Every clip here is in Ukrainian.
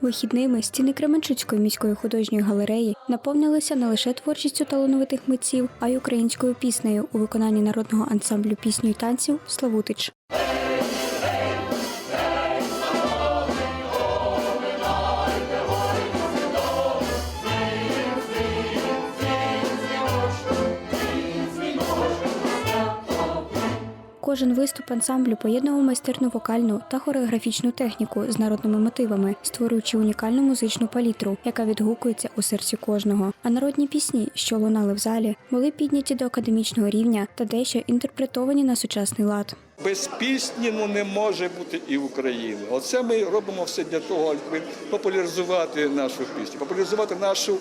Вихідними стіни Кременчуцької міської художньої галереї наповнилися не лише творчістю талановитих митців, а й українською піснею у виконанні народного ансамблю пісню й танців Славутич. Кожен виступ ансамблю поєднував майстерну вокальну та хореографічну техніку з народними мотивами, створюючи унікальну музичну палітру, яка відгукується у серці кожного. А народні пісні, що лунали в залі, були підняті до академічного рівня та дещо інтерпретовані на сучасний лад. Без пісні ну не може бути і України. Оце ми робимо все для того, аби популяризувати нашу пісню, популяризувати нашу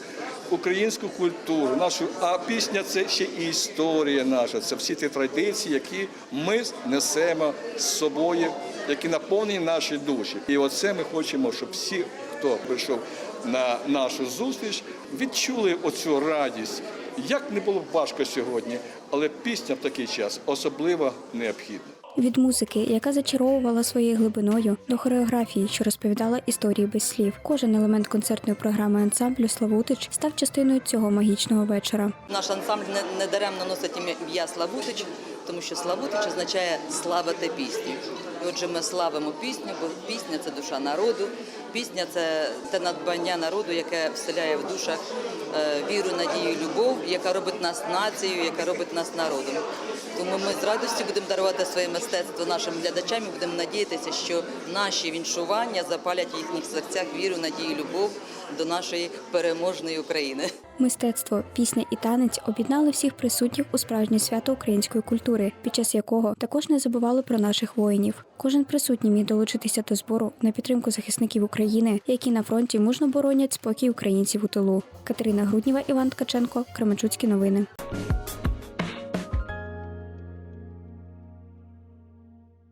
українську культуру, нашу а пісня це ще і історія наша. Це всі ті традиції, які ми несемо з собою, які наповнені наші душі. І оце ми хочемо, щоб всі, хто прийшов на нашу зустріч, відчули оцю радість. Як не було б важко сьогодні, але пісня в такий час особливо необхідна. Від музики, яка зачаровувала своєю глибиною, до хореографії, що розповідала історії без слів. Кожен елемент концертної програми ансамблю Славутич став частиною цього магічного вечора. Наш ансамбль не, не даремно носить ім'я Славутич, тому що Славутич означає славити пісню. І отже, ми славимо пісню, бо пісня це душа народу. Пісня це те надбання народу, яке вселяє в душах е, віру, надію, любов, яка робить нас нацією, яка робить нас народом. Тому ми з радістю будемо дарувати своє мистецтво нашим глядачам і будемо надіятися, що наші віншування запалять в їхніх серцях віру, надію, любов до нашої переможної України. Мистецтво, пісня і танець об'єднали всіх присутніх у справжнє свято української культури, під час якого також не забували про наших воїнів. Кожен присутній міг долучитися до збору на підтримку захисників України, які на фронті мужно боронять спокій українців у тилу. Катерина Грудніва, Іван Ткаченко, Кременчуцькі новини.